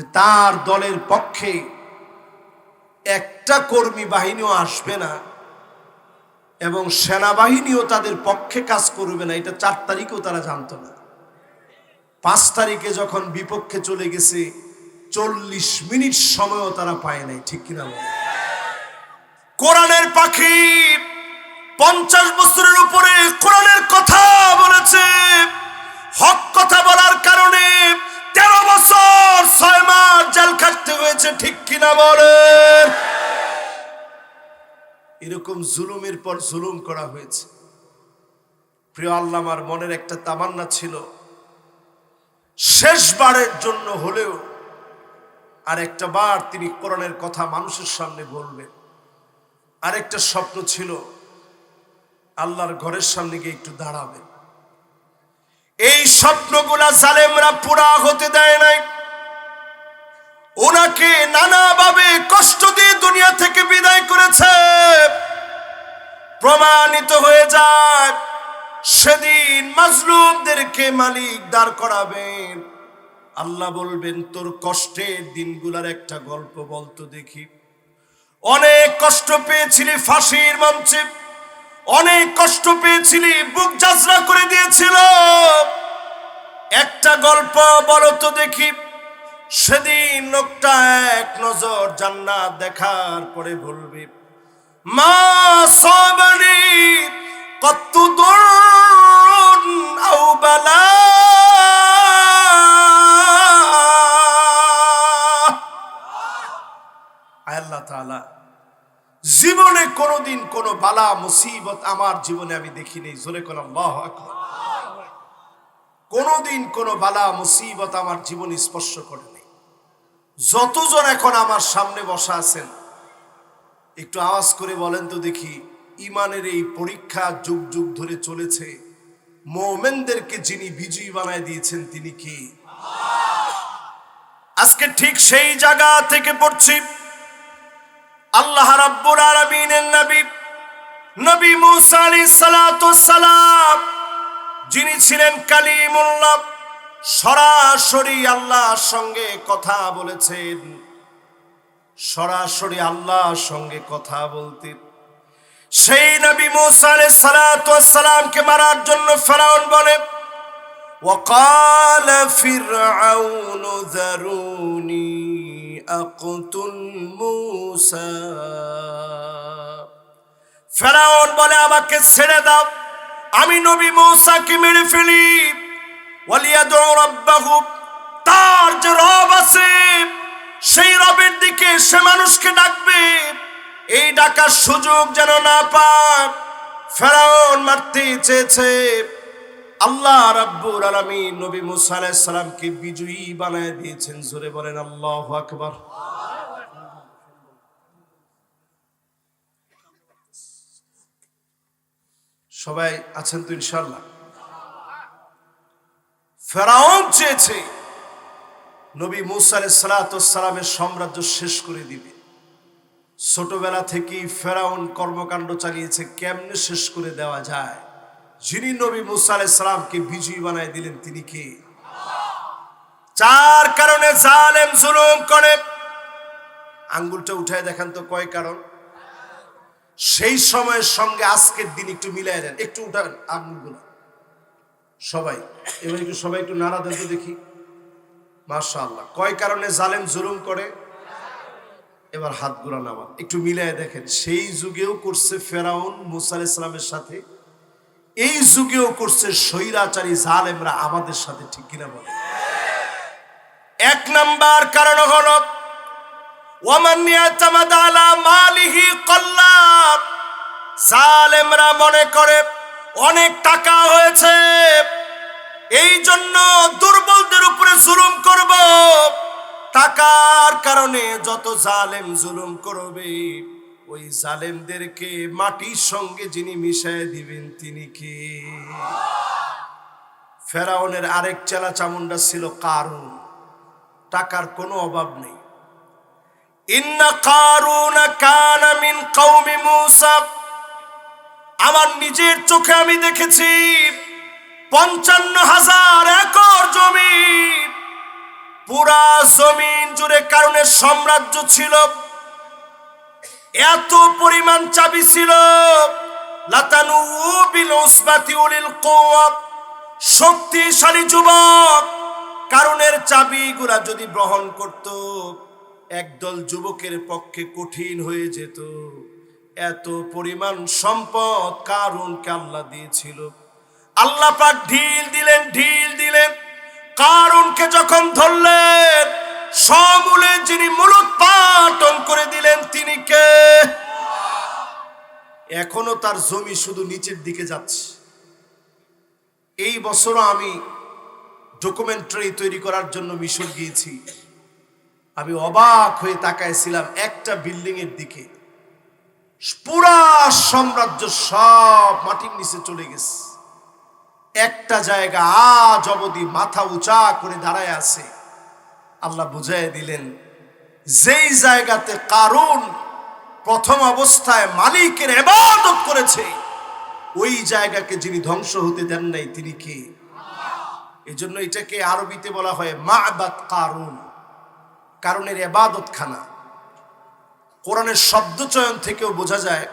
যে তার দলের পক্ষে একটা কর্মী বাহিনীও আসবে না এবং সেনাবাহিনীও তাদের পক্ষে কাজ করবে না, এটা চার তারিখেও তারা জানতো না পাঁচ তারিখে যখন বিপক্ষে চলে গেছে, চল্লিশ মিনিট সময়ও তারা পায় নাই, ঠিক কিনা? কোরআনের পাখি পঞ্চাশ বছরের উপরে কোরআনের কথা বলেছে, হক কথা বলার কারণে বছর ছয় মাস জেল খাটতে হয়েছে, ঠিক কিনা বলেন? এরকম জুলুমের পর জুলুম করা হয়েছে। প্রিয় আল্লাহ, আমার মনের একটা তামান্না ছিল। শেষবারের জন্য হলেও আর একটা বার তিনি কোরআনের কথা মানুষের সামনে বলবেন। আরেকটা স্বপ্ন ছিল, আল্লাহর ঘরের সামনে গিয়ে একটু দাঁড়াবেন। এই স্বপ্নগুলা জালেমরা পুরা হতে দেয় নাই। ওনাকে নানাভাবে কষ্ট দিয়ে দুনিয়া থেকে বিদায় করেছে। প্রমাণিত হয়ে যায়, সেদিন মাজলুমদেরকে মালিক দাঁড় করাবেন। আল্লাহ বলবেন, তোর কষ্টের দিনগুলার একটা গল্প বলতো দেখি। অনেক কষ্ট পেয়েছিলি ফাঁসির মঞ্চে। অনেক কষ্ট পেয়েছিলি, বুক যাত্রা করে দিয়েছিল একটা গল্প বলো তো দেখি। সেদিন লোকটা এক নজর জান্নাত দেখার পরে বলবি, মা সবরি কত দূর বালা জীবনে কোনোদিন কোনো বালা, মুসিবত আমার জীবনে আমি দেখিনি। জোরে কোন কোনোদিন কোনো বালা, মুসিবত আমার জীবন স্পর্শ করেনি যতজন এখন আমার সামনে বসা আছেন, একটু আওয়াজ করে বলেন তো দেখি, ইমানের এই পরীক্ষা যুগ যুগ ধরে চলেছে। মোমেনদেরকে যিনি বিজয়ী বানায় দিয়েছেন, তিনি কি? আজকে ঠিক সেই জায়গা থেকে পড়ছি। আল্লাহ রাব্বুল আলামিনের নবী নবী মুসা আলাইহিস সালাতু সালাম যিনি ছিলেন কালিমুল্লাহ সরাসরি আল্লাহর সঙ্গে কথা বলেছেন সরাসরি আল্লাহর সঙ্গে কথা বলতেন সেই নবী মুসা আলাইহিস সালাতু সালামকে মারার জন্য ফেরাউন বলে وقال فرعون ذروني أقتل موسى ফেরাউন বলে আমাকে ছেড়ে দাও আমি নবী মৌসাকে মেরে ফেলি ওয়ালিয়াদু রাব্বাহু তার যে রব আছে সেই রবের দিকে সে মানুষকে ডাকবে এই ডাকার সুযোগ যেন না পায় ফেরাউন মারতে চেয়েছে আল্লাহ রাব্বুল আলামিন নবী মুসা আলাইহিস সালামকে বিজয়ী বানায় দিয়েছেন। জোরে বলেন, আল্লাহু আকবার। সবাই আছেন তো ইনশাল্লাহ ফেরাউন চেয়েছে নবী মুসা সালামের সাম্রাজ্য শেষ করে দিবে ছোটবেলা থেকেই ফেরাউন কর্মকাণ্ড চালিয়েছে, কেমনে শেষ করে দেওয়া যায়? যিনি নবী মুসা সালামকে বিজয়ী বানায় দিলেন, তিনি কে? চার কারণে জালেম জুলুম করে। আঙ্গুলটা উঠায় দেখান তো কয় কারণ? সেই সময়ের সঙ্গে আজকের দিন একটু মিলাই দেন, একটু উঠান আঙুলগুলো সবাই, এবার একটু সবাই একটু নাড়া দেন তো দেখি। আল্লাহ কয় কারণে জালেম জুলুম করে? এবার হাতগুলো নামান, একটু মিলাই দেখেন। সেই যুগেও করছে ফেরাউন মুসা ইসলামের সাথে এই যুগেও করছে স্বৈরাচারী জালেমরা আমাদের সাথে, ঠিক কিনা বলে? এক নাম্বার কারণ হলো মালিহি কল্লাব। জালেমরা মনে করে অনেক টাকা হয়েছে, এই জন্য দুর্বলদের উপরে জুলুম করব। টাকার কারণে যত জালেম জুলুম করবে ওই জালেমদেরকে মাটির সঙ্গে যিনি মিশায় দিবেন, তিনি কি? ফেরাউনের আরেক চেলা চামুন্ডা ছিল কারুন। টাকার কোনো অভাব নেই। আমার নিজের চোখে আমি দেখেছি পঞ্চান্ন হাজার একর জমি। পুরা জমিন জুড়ে কারণের সাম্রাজ্য ছিল। এত পরিমাণ চাবি ছিল। লাতানু বিল উসবাতি উলিল কুওয়া শক্তিশালী যুবক। কারণের চাবি চাবিগুলা যদি গ্রহণ করত, একদল যুবকের পক্ষে কঠিন হয়ে যেত। এত পরিমাণ সম্পদ কারণকে আল্লাহ দিয়েছিল। আল্লাহ পাক ঢিল দিলেন ঢিল দিলেন। কারণকে যখন ধরলেন সমূলে যিনি মূলোৎপাটন করে দিলেন, তিনি কে? এখনও তার জমি শুধু নিচের দিকে যাচ্ছে। এই বছরও আমি ডকুমেন্টারি তৈরি করার জন্য মিশর গিয়েছি। আমি অবাক হয়ে তাকাইছিলাম একটা বিল্ডিং এর দিকে। পুরা সাম্রাজ্য সব মাটির নিচে চলে গেছে। একটা জায়গা আজ অবধি মাথা উঁচা করে দাঁড়ায় আছে। আল্লাহ বুঝাই দিলেন, যেই জায়গাতে কারণ প্রথম অবস্থায় মালিকের এবাদত করেছে, ওই জায়গাকে যিনি ধ্বংস হতে দেন নাই, তিনি কে? এই জন্য এটাকে আরবিতে বলা হয় মাবাদ কারুন কারণের এবাদত খানা কোরআনের শব্দচয়ন থেকেও বোঝা যায়,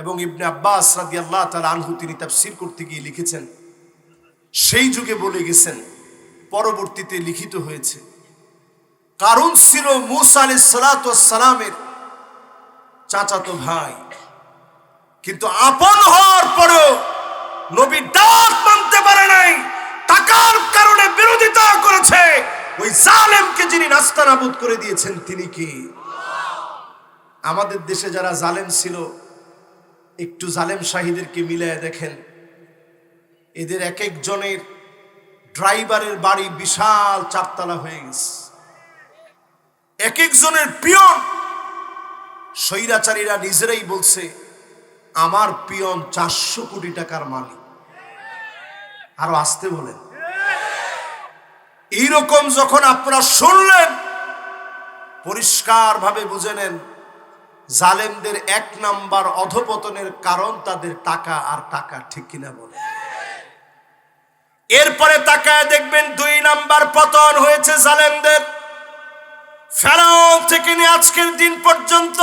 এবং ইবনে আব্বাস রাদি আল্লাহ তার আনহু তিনি তাফসির করতে গিয়ে লিখেছেন, সেই যুগে বলে গেছেন, পরবর্তীতে লিখিত হয়েছে। কারণ ছিল মুসা আলি সালামের চাচাতো ভাই। কিন্তু আপন হওয়ার পরেও নবী দাওয়াত মানতে পারে নাই, টাকার কারণে বিরোধিতা করেছে। ওই জালেমকে যিনি নাস্তা নাবুদ করে দিয়েছেন, তিনি কি? আমাদের দেশে যারা জালেম ছিল, একটু জালেম শাহিদেরকে মিলায় দেখেন। এদের এক একজনের ড্রাইভারের বাড়ি বিশাল চারতলা হয়ে গেছে। এক একজনের পিয়ন। স্বৈরাচারীরা নিজেরাই বলছে, আমার পিয়ন চারশো কোটি টাকার মালিক। আরও আসতে বলেন। এইরকম যখন আপনারা শুনলেন পরিষ্কার ভাবে বুঝে নেন, জালেমদের এক নাম্বার অধপতনের কারণ তাদের টাকা আর টাকা ঠিক কিনা বলে। এরপরে তাকায় দেখবেন দুই নাম্বার পতন হয়েছে জালেমদের। ফেরাও থেকে নিয়ে আজকের দিন পর্যন্ত।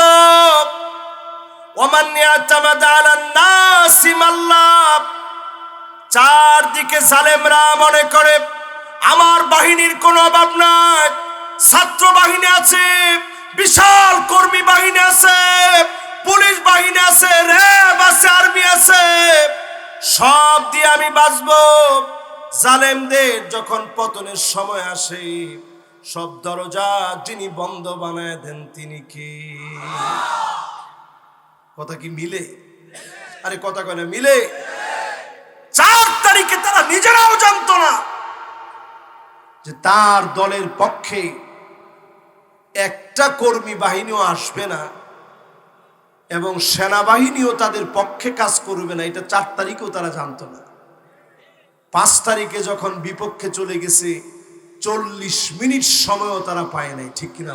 চারদিকে জালেমরা মনে করে, আমার বাহিনীর কোনো অভাব নাই। ছাত্র বাহিনী আছে, বিশাল কর্মী বাহিনী আছে, পুলিশ বাহিনী আছে, র্যাব আছে, আর্মি আছে। সব দিয়ে আমি বাঁচবো। জালেমদের যখন পতনের সময় আসে সব দরজা যিনি বন্ধ বানায় দেন তিনি কি? কথা কি মিলে? আরে কথা কয় না, মিলে। চার তারিখে তারা নিজেরাও জানতো না যে তার দলের পক্ষে একটা কর্মী বাহিনীও আসবে না এবং সেনাবাহিনীও তাদের পক্ষে কাজ করবে না, এটা চার তারিখেও তারা জানতো না। পাঁচ তারিখে যখন বিপক্ষে চলে গেছে চল্লিশ মিনিট সময়ও তারা পায় নাই, ঠিক কিনা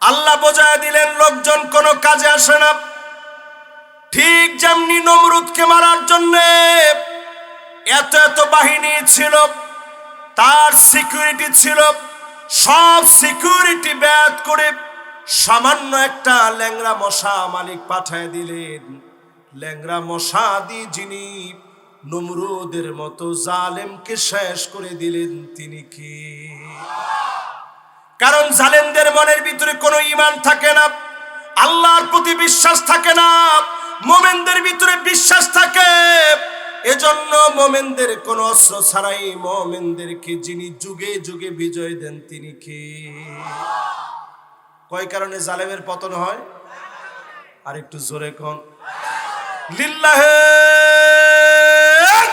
আল্লাহ বোঝায় দিলেন, লোকজন কোনো কাজে আসে না। ঠিক যেমনি নমরুদকে মারার জন্য এত এত বাহিনী ছিল, তার সিকিউরিটি ছিল, সব সিকিউরিটি ব্যাত করে সামান্য একটা ল্যাংরা মশা মালিক পাঠায় দিলেন। ল্যাংরা মশা দি যিনি নমরুদের মতো জালেমকে শেষ করে দিলেন তিনি কি? কারণ জালেমদের মনের ভিতরে কোনো ইমান থাকে না, আল্লাহর প্রতি বিশ্বাস থাকে না, মোমেনদের ভিতরে বিশ্বাস থাকে। এজন্য মোমেনদের কোন অস্ত্র ছাড়াই মোমেনদেরকে যিনি যুগে যুগে বিজয় দেন তিনি কি? কয় কারণে জালেমের পতন হয়? আর একটু জোরে কোন। লিল্লাহে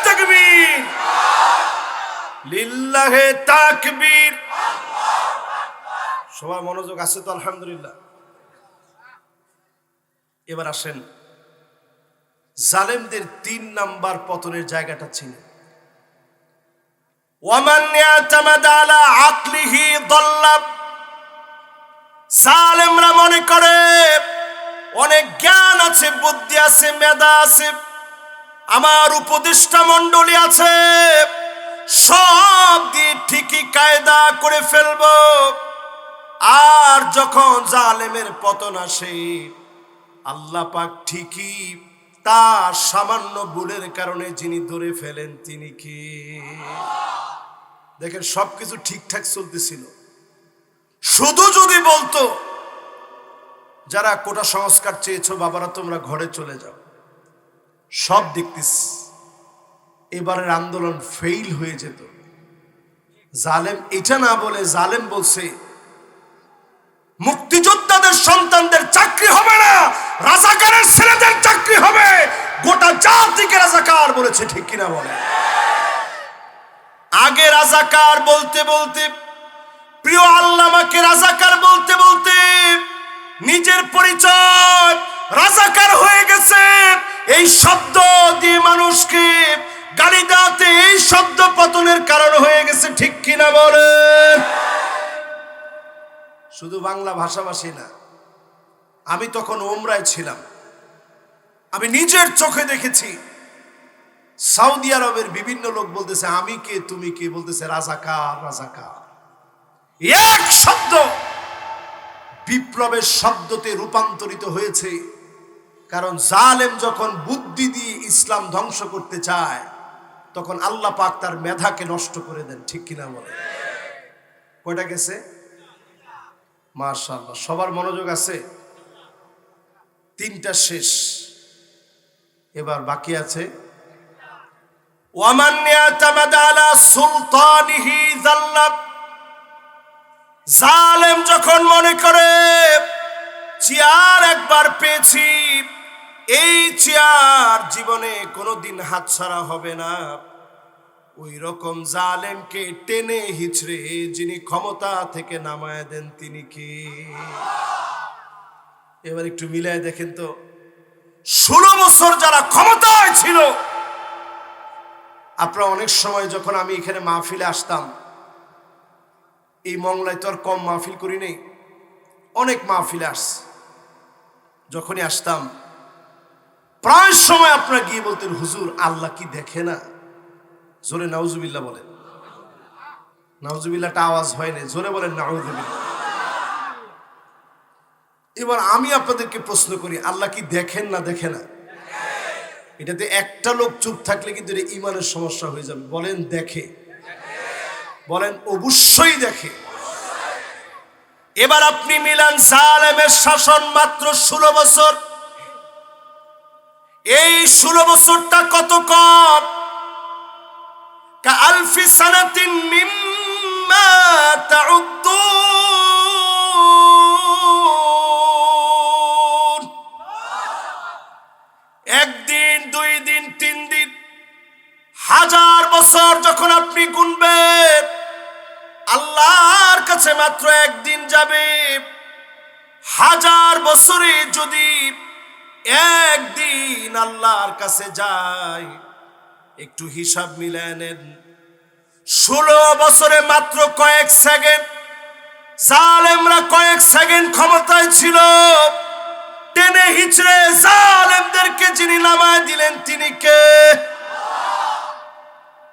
তাকবীর লিল্লাহে তাকবীর। সবার মনোযোগ আছে তো, আলহামদুলিল্লাহ। এবার আসেন, জালেমদের তিন নাম্বার পতনের জায়গাটা ছিল জালেমরা মনে করে, অনেক জ্ঞান আছে, বুদ্ধি আছে, মেধা আছে, আমার উপদেষ্টা মণ্ডলী আছে। সব দিয়ে ঠিকই কায়দা করে ফেলব। আর যখন জালেমের পতন আসে, আল্লাহ পাক ঠিকই তার সামান্য ভুলের কারণে যিনি ধরে ফেলেন তিনি কি? দেখেন, সবকিছু ঠিকঠাক চলতেছিল। শুধু যদি বলতো, যারা কোটা সংস্কার চেয়েছো, বাবারা তোমরা ঘরে চলে যাও। সব দেখতিস এবারের আন্দোলন ফেইল হয়ে যেত। জালেম এটা না বলে জালেম বলছে, মুক্তিযোদ্ধাদের সন্তানদের চাকরি হবে না, রাজাকারের ছেলেদের চাকরি হবে, গোটা জাতিকে রাজাকার বলেছে, ঠিক কিনা বলে? আগে রাজাকার বলতে বলতে, প্রিয় আল্লামাকে রাজাকার বলতে বলতে, নিজের পরিচয়, রাজাকার হয়ে গেছে, এই শব্দ দিয়ে মানুষকে গালি দেওয়াতে এই শব্দ পতনের কারণ হয়ে গেছে, ঠিক কিনা বলেন? শুধু বাংলা ভাষাভাষী না, আমি তখন ওমরায় ছিলাম। আমি নিজের চোখে দেখেছি, সৌদি আরবের বিভিন্ন লোক বলতেছে, আমি কে, তুমি কে? বলতেছে, রাজাকার রাজাকার। এক শব্দ বিপ্লবের শব্দতে রূপান্তরিত হয়েছে, কারণ জালেম যখন বুদ্ধি দিয়ে ইসলাম ধ্বংস করতে চায় তখন আল্লাহ পাক তার মেধাকে নষ্ট করে দেন, ঠিক কিনা বলে? কয়টা গেছে? মার্শাল্লাহ সবার মনোযোগ আছে? তিনটা শেষ। এবার বাকি আছে। জালেম যখন মনে করে, চেয়ার একবার পেয়েছি এই চেয়ার জীবনে কোনোদিন হাতছাড়া হবে না। ওই রকম জালেমকে টেনে হিচড়ে যিনি ক্ষমতা থেকে নামায় দেন তিনি কি? এবার একটু মিলায় দেখেন তো। ষোলো বছর যারা ক্ষমতায় ছিল, আপনারা অনেক সময় যখন আমি এখানে মাহফিলে আসতাম, এই মংলায় তো আর কম মাহফিল করি নেই, অনেক মাহফিলে আস যখনই আসতাম প্রায় সময় আপনারা গিয়ে বলতেন, হুজুর, আল্লাহ কি দেখে না? জোরে নাউজুবিল্লাহ বলেন। নাউজুবিল্লাহটা আওয়াজ হয়নি জোরে বলেন নাউজুবিল্লাহ। এবার আমি আপনাদেরকে প্রশ্ন করি, আল্লাহ কি দেখেন না দেখে না? এটাতে একটা লোক চুপ থাকলে কিন্তু এটা ইমানের সমস্যা হয়ে যাবে। বলেন, দেখে। বলেন, অবশ্যই দেখে। এবার আপনি মিলান সালেমের শাসন মাত্র ষোলো বছর। এই ষোলো বছরটা কত কম? আলফি সানাতিন একদিন, দুই দিন, তিন দিন, হাজার বছর যখন আপনি গুনবেন, আল্লাহর কাছে মাত্র একদিন যাবে। হাজার বছরে যদি একদিন আল্লাহর কাছে যাই, একটু হিসাব মিলায় নেন। ষোলো বছরে মাত্র কয়েক সেকেন্ড, জালেমরা কয়েক সেকেন্ড ক্ষমতায় ছিল। টেনে হিচড়ে জালেমদেরকে যিনি নামায় দিলেন, তিনি কে?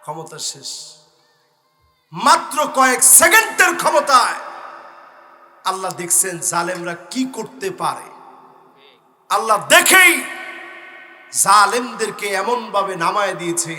ক্ষমতা শেষ। মাত্র কয়েক সেকেন্ডের ক্ষমতায় আল্লাহ দেখছেন জালেমরা কি করতে পারে। আল্লাহ দেখেই জালেমদেরকে এমন ভাবে নামায় দিয়েছে।